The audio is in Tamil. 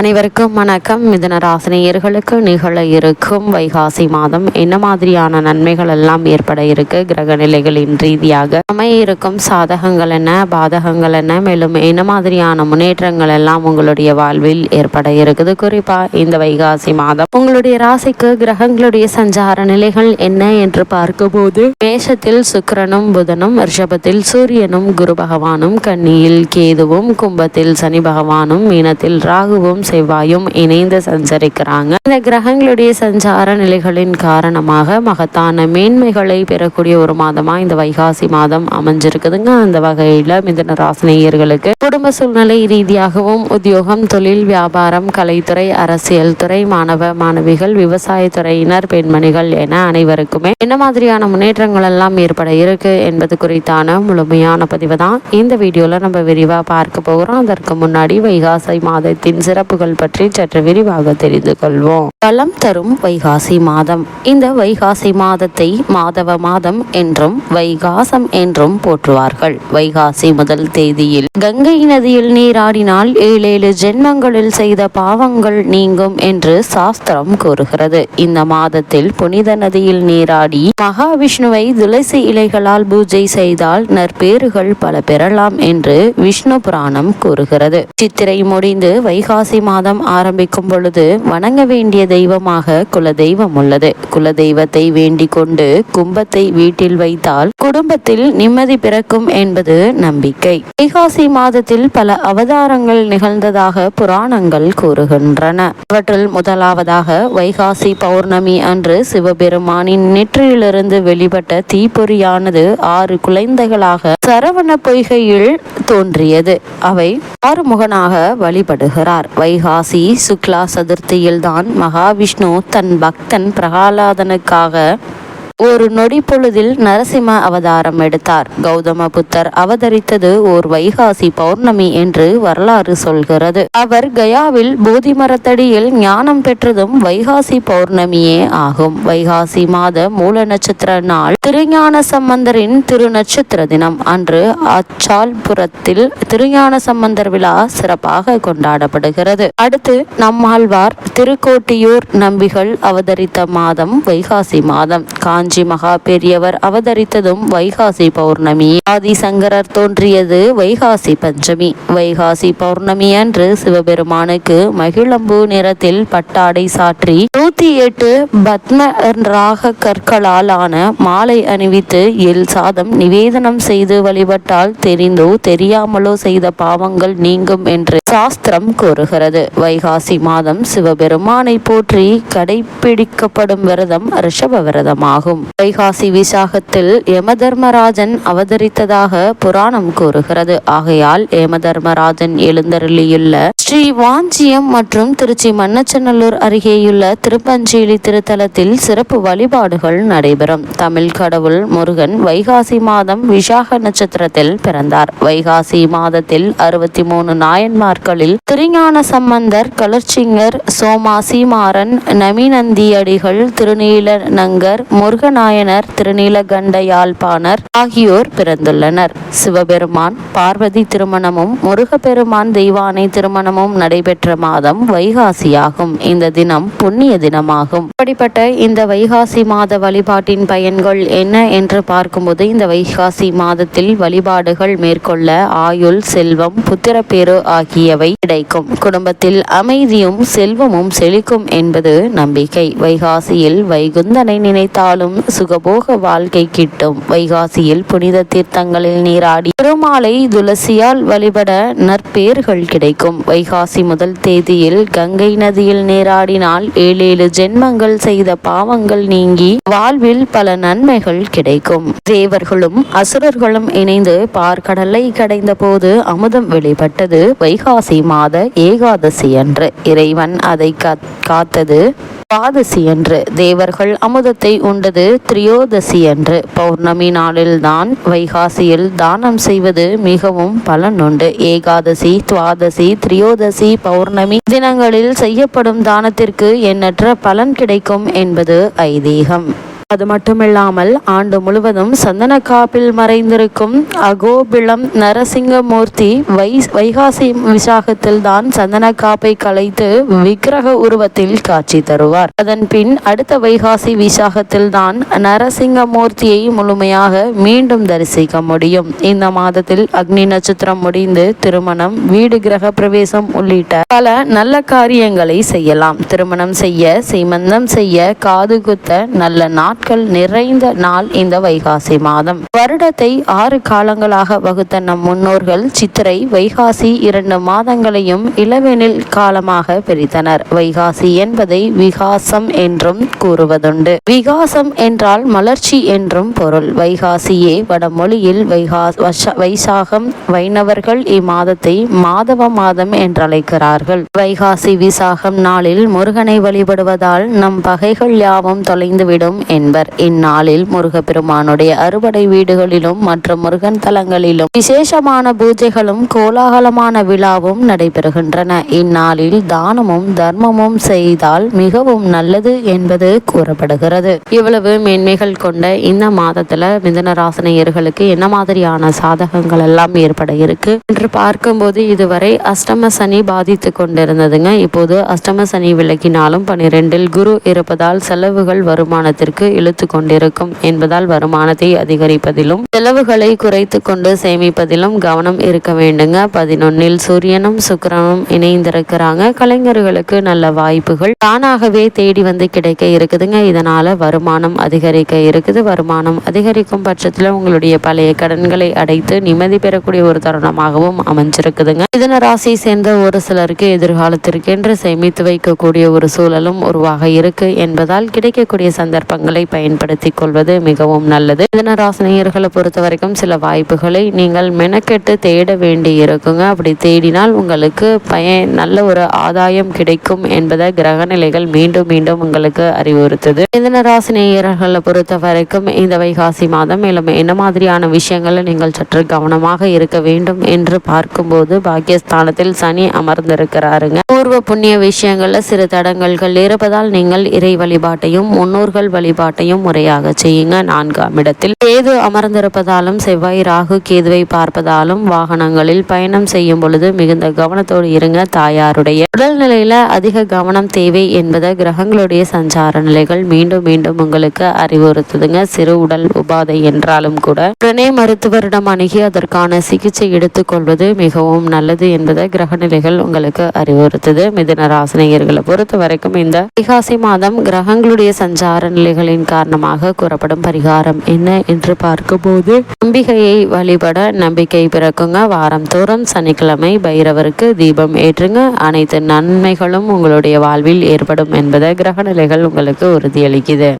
அனைவருக்கும் வணக்கம். மிதன ராசினியர்களுக்கு நிகழ இருக்கும் வைகாசி மாதம். என்ன மாதிரியான நன்மைகள் எல்லாம் ஏற்பட இருக்கு? கிரக நிலைகளின் ரீதியாக அமைய இருக்கும் சாதகங்கள் என்ன? பாதகங்கள் என்ன? மேலும் என்ன மாதிரியான முன்னேற்றங்கள் எல்லாம் உங்களுடைய வாழ்வில் ஏற்பட இருக்குது? குறிப்பா இந்த வைகாசி மாதம். உங்களுடைய ராசிக்கு கிரகங்களுடைய சஞ்சார நிலைகள் என்ன என்று பார்க்கும்போது மேஷத்தில் சுக்கரனும் புதனும் ரிஷபத்தில் சூரியனும் குரு பகவானும் கன்னியில் கேதுவும் கும்பத்தில் சனி பகவானும் மீனத்தில் ராகுவும் செவ்வாயும் இணைந்து சஞ்சரிக்கிறாங்க. இந்த கிரகங்களுடைய சஞ்சார நிலைகளின் காரணமாக மகத்தான மேன்மைகளை பெறக்கூடிய ஒரு மாதமா இந்த வைகாசி மாதம் அமைஞ்சிருக்குதுங்க. அந்த வகையில மிதன ராசினியர்களுக்கு குடும்ப சூழ்நிலை ரீதியாகவும் உத்தியோகம் தொழில் வியாபாரம் கலைத்துறை அரசியல் துறை மாணவ மாணவிகள் விவசாயத்துறையினர் பெண்மணிகள் என அனைவருக்குமே என்ன மாதிரியான முன்னேற்றங்கள் எல்லாம் ஏற்பட இருக்கு என்பது குறித்தான முழுமையான பதிவு தான் இந்த வீடியோல நம்ம விரிவா பார்க்க போகிறோம் அதற்கு முன்னாடி வைகாசி மாதத்தின் சிறப்பு சிறப்புகள் பற்றி சற்று விரிவாக தெரிந்து கொள்வோம். பலம் தரும் வைகாசி மாதம். இந்த வைகாசி மாதத்தை மாதவ மாதம் என்றும் வைகாசம் என்றும் போற்றுவார்கள். வைகாசி முதல் தேதியில் கங்கை நதியில் நீராடினால் ஏழேழு ஜென்மங்களில் செய்த பாவங்கள் நீங்கும் என்று சாஸ்திரம் கூறுகிறது. இந்த மாதத்தில் புனித நதியில் நீராடி மகாவிஷ்ணுவை துளசி இலைகளால் பூஜை செய்தால் நற்பேறுகள் பல பெறலாம் என்று விஷ்ணு புராணம் கூறுகிறது. சித்திரை முடிந்து வைகாசி மாதம் ஆரம்பிக்கும் பொழுது வணங்க வேண்டிய தெய்வமாக குலதெய்வம் உள்ளது. குலதெய்வத்தை வேண்டிக் கொண்டு கும்பத்தை வீட்டில் வைத்தால் குடும்பத்தில் நிம்மதி பிறக்கும் என்பது நம்பிக்கை. வைகாசி மாதத்தில் பல அவதாரங்கள் நிகழ்ந்ததாக புராணங்கள் கூறுகின்றன. அவற்றில் முதலாவதாக வைகாசி பௌர்ணமி அன்று சிவபெருமானின் நெற்றியிலிருந்து வெளிப்பட்ட தீப்பொறியானது ஆறு குழந்தைகளாக சரவண பொய்கையில் தோன்றியது. அவை ஆறுமுகனாக வழிபடுகிறார். வைகாசி சுக்லா சதுர்த்தியில்தான் மகாவிஷ்ணு தன் பக்தன் பிரகலாதனுக்காக ஒரு நொடி பொழுதில் நரசிம்ம அவதாரம் எடுத்தார். கௌதம புத்தர் அவதரித்தது ஓர் வைகாசி பௌர்ணமி என்று வரலாறு சொல்கிறது. அவர் கயாவில் போதி மரத்தடியில் ஞானம் பெற்றதும் வைகாசி பௌர்ணமியே ஆகும். வைகாசி மாத மூல நட்சத்திர நாள் திருஞான சம்பந்தரின் திரு நட்சத்திர தினம். அன்று அச்சால்புரத்தில் திருஞான சம்பந்தர் விழா சிறப்பாக கொண்டாடப்படுகிறது. அடுத்து நம்மாழ்வார் திருக்கோட்டியூர் நம்பிகள் அவதரித்த மாதம் வைகாசி மாதம். காஞ்சி காஞ்சி மகா பெரியவர் அவதரித்ததும் வைகாசி பௌர்ணமி. ஆதிசங்கரர் தோன்றியது வைகாசி பஞ்சமி. வைகாசி பௌர்ணமி அன்று சிவபெருமானுக்கு மகிழம்பு நிறத்தில் பட்டாடை சாற்றி நூத்தி எட்டு பத்ம ராக கற்களால் ஆன மாலை அணிவித்து எல் சாதம் நிவேதனம் செய்து வழிபட்டால் தெரிந்தோ தெரியாமலோ செய்த பாவங்கள் நீங்கும் என்று சாஸ்திரம் கூறுகிறது. வைகாசி மாதம் சிவபெருமானை போற்றி கடைபிடிக்கப்படும் விரதம் ரிஷப விரதமாகும். வைகாசி விசாகத்தில் யமதர்மராஜன் அவதரித்ததாக புராணம் கூறுகிறது. ஆகையால் யமதர்மராஜன் எழுந்தருளியுள்ள ஸ்ரீ வாஞ்சியம் மற்றும் திருச்சி மன்னச்சநல்லூர் அருகேயுள்ள திருப்பஞ்சேலி திருத்தலத்தில் சிறப்பு வழிபாடுகள் நடைபெறும். தமிழ் கடவுள் முருகன் வைகாசி மாதம் விசாக நட்சத்திரத்தில் பிறந்தார். வைகாசி மாதத்தில் அறுபத்தி மூணு நாயன்மார்களில் திருஞான சம்பந்தர் கலர்ச்சிங்கர் சோமாசிமாறன் நமிநந்தியடிகள் திருநீலநங்கர் முருகன் நாயனர் திருநீலகண்ட யாழ்ப்பாணர் ஆகியோர் பிறந்துள்ளனர். சிவபெருமான் பார்வதி திருமணமும் முருகப்பெருமான் தெய்வானை திருமணமும் நடைபெற்ற மாதம் வைகாசியாகும். இந்த தினம் புண்ணிய தினமாகும். அப்படிப்பட்ட இந்த வைகாசி மாத வழிபாட்டின் பயன்கள் என்ன என்று பார்க்கும்போது இந்த வைகாசி மாதத்தில் வழிபாடுகள் மேற்கொள்ள ஆயுள் செல்வம் புத்திரப்பேறு ஆகியவை கிடைக்கும். குடும்பத்தில் அமைதியும் செல்வமும் செழிக்கும் என்பது நம்பிக்கை. வைகாசியில் வைகுந்தனை நினைத்தாலும் சுகபோக வாழ்க்கை கிட்டும். வைகாசியில் புனித தீர்த்தங்களில் நீராடி பெருமாளை துளசியால் வழிபட நற்பேர்கள் கிடைக்கும். வைகாசி முதல் தேதியில் கங்கை நதியில் நீராடினால் ஏழேழு ஜென்மங்கள் செய்த பாவங்கள் நீங்கி வாழ்வில் பல நன்மைகள் கிடைக்கும். தேவர்களும் அசுரர்களும் இணைந்து பார்க்கடலை கடைந்த போது அமுதம் வெளிப்பட்டது. வைகாசி மாத ஏகாதசி அன்று. இறைவன் அதை காத்தது பாதசி அன்று. தேவர்கள் அமுதத்தை உண்டது திரியோதசி அன்று. பௌர்ணமி நாளில்தான் வைகாசியில் தானம் செய்வது மிகவும் பலனுண்டு. ஏகாதசி துவாதசி திரியோதசி பௌர்ணமி தினங்களில் செய்யப்படும் தானத்திற்கு எண்ணற்ற பலன் கிடைக்கும் என்பது ஐதீகம். அது மட்டுமில்லாமல் ஆண்டு முழுவதும் சந்தன காப்பில் மறைந்திருக்கும் அகோபிளம் நரசிங்கமூர்த்தி வை வைகாசி விசாகத்தில் தான் சந்தன காப்பை கலைத்து விக்கிரக உருவத்தில் காட்சி தருவார். அதன் பின் அடுத்த வைகாசி விசாகத்தில் தான் நரசிங்கமூர்த்தியை முழுமையாக மீண்டும் தரிசிக்க முடியும். இந்த மாதத்தில் அக்னி நட்சத்திரம் முடிந்து திருமணம் வீடு கிரக பிரவேசம் உள்ளிட்ட பல நல்ல காரியங்களை செய்யலாம். திருமணம் செய்ய சீமந்தம் செய்ய காது குத்த நல்ல நாட்கள் நிறைந்த நாள் இந்த வைகாசி மாதம். வருடத்தை ஆறு காலங்களாக வகுத்த நம் முன்னோர்கள் சித்திரை வைகாசி இரண்டு மாதங்களையும் இளவெனில் காலமாக பிரித்தனர். வைகாசி என்பதை விகாசம் என்றும் கூறுவதுண்டு. விகாசம் என்றால் மலர்ச்சி என்றும் பொருள். வைகாசியே வடமொழியில் வைகா வைசாகம் வைணவர்கள் இம்மாதத்தை மாதவ மாதம் என்றழைக்கிறார்கள். வைகாசி விசாகம் நாளில் முருகனை வழிபடுவதால் நம் பகைகள் யாவும் தொலைந்துவிடும் என்பர் இந்நாளில் முருகப்பெருமானுடைய அறுபடை வீடுகளிலும் மற்ற முருகன் தலங்களிலும் விசேஷமான பூஜைகளும் கோலாகலமான விழாவும் நடைபெறுகின்றன. இந்நாளில் தானமும் தர்மமும் செய்தால் மிகவும் நல்லது என்பது கூறப்படுகிறது. இவ்வளவு மேன்மைகள் கொண்ட இந்த மாதத்துல மிதன ராசினியர்களுக்கு என்ன மாதிரியான சாதகங்கள் எல்லாம் ஏற்பட இருக்கு என்று பார்க்கும்போது இதுவரை அஷ்டம சனி பாதித்து கொண்டிருந்ததுங்க. இப்போது அஷ்டம சனி விலகினாலும் பனிரெண்டில் குரு இருப்பதால் செலவுகள் வருமானத்திற்கு இழுத்து கொண்டிருக்கும் என்பதால் வருமானத்தை அதிகரிப்பதிலும் செலவுகளை குறைத்து கொண்டு சேமிப்பதிலும் கவனம் இருக்க வேண்டுங்க. பதினொன்னில் சூரியனும் சுக்கிரனும் இணைந்திருக்கிறாங்க. கலைஞர்களுக்கு நல்ல வாய்ப்புகள் தானாகவே தேடி வந்து கிடைக்க இருக்குதுங்க. இதனால வருமானம் அதிகரிக்க இருக்குது. வருமானம் அதிகரிக்கும் பட்சத்தில் உங்களுடைய பழைய கடன்களை அடைத்து நிம்மதி பெறக்கூடிய ஒரு தருணமாகவும் அமைஞ்சிருக்குதுங்க. மிதன ராசியை சேர்ந்த ஒரு சிலருக்கு எதிர்காலத்திற்கென்று சேமித்து வைக்கக்கூடிய ஒரு சூழலும் உருவாக இருக்கு என்பதால் கிடைக்கக்கூடிய சந்தர்ப்பங்களை பயன்படுத்தி கொள்வது மிகவும் நல்லது. மிதன ராசினியர்களை பொறுத்த வரைக்கும் சில வாய்ப்புகளை நீங்கள் மெனக்கெட்டு தேட வேண்டி இருக்குங்க. அப்படி தேடினால் உங்களுக்கு பயன் நல்ல ஒரு ஆதாயம் கிடைக்கும் என்பதை கிரக நிலைகள் மீண்டும் மீண்டும் உங்களுக்கு அறிவுறுத்துது. மிதன ராசினியர்களை பொறுத்த வரைக்கும் இந்த வைகாசி மாதம் மேலும் என்ன மாதிரியான விஷயங்களை நீங்கள் சற்று கவனமாக இருக்க வேண்டும் என்று பார்க்கும்போது பாக்கியஸ்தானத்தில் சனி அமர்ந்திருக்கிறாருங்க. பூர்வ புண்ணிய விஷயங்களில் சிறு தடங்கல்கள் இருப்பதால் நீங்கள் இறை வழிபாட்டையும் முன்னோர்கள் வழிபாட்டையும் முறையாக செய்யுங்க. நான்காம் இடத்தில் கேது அமர்ந்திருப்பதாலும் செவ்வாய் ராகு கேதுவை பார்ப்பதாலும் வாகனங்களில் பயணம் செய்யும் பொழுது மிகுந்த கவனத்தோடு இருங்க. தாயாருடைய உடல்நிலையில அதிக கவனம் தேவை என்பதை கிரகங்களுடைய சஞ்சார நிலைகள் மீண்டும் மீண்டும் உங்களுக்கு அறிவுறுத்துதுங்க. சிறு உடல் உபாதை என்றாலும் கூட உடனே மருத்துவரிடம் அணுகி அதற்கான சிகிச்சை எடுத்துக்கொள்வது மிகவும் நல்லது என்பதை கிரக நிலைகள் உங்களுக்கு அறிவுறுத்துது. மிதன ராசினியர்களை பொறுத்த வரைக்கும் இந்த திகாசி மாதம் கிரகங்களுடைய சஞ்சார நிலைகளின் காரணமாக கூறப்படும் பரிகாரம் என்ன என்று பார்க்கும்போது நம்பிக்கையை வழிபட நம்பிக்கை பிறக்குங்க. வாரம் தோறும் சனிக்கிழமை பைரவருக்கு தீபம் ஏற்றுங்க. அனைத்து நன்மைகளும் உங்களுடைய வாழ்வில் ஏற்படும் என்பதை கிரக நிலைகள் உங்களுக்கு உறுதியளிக்குது.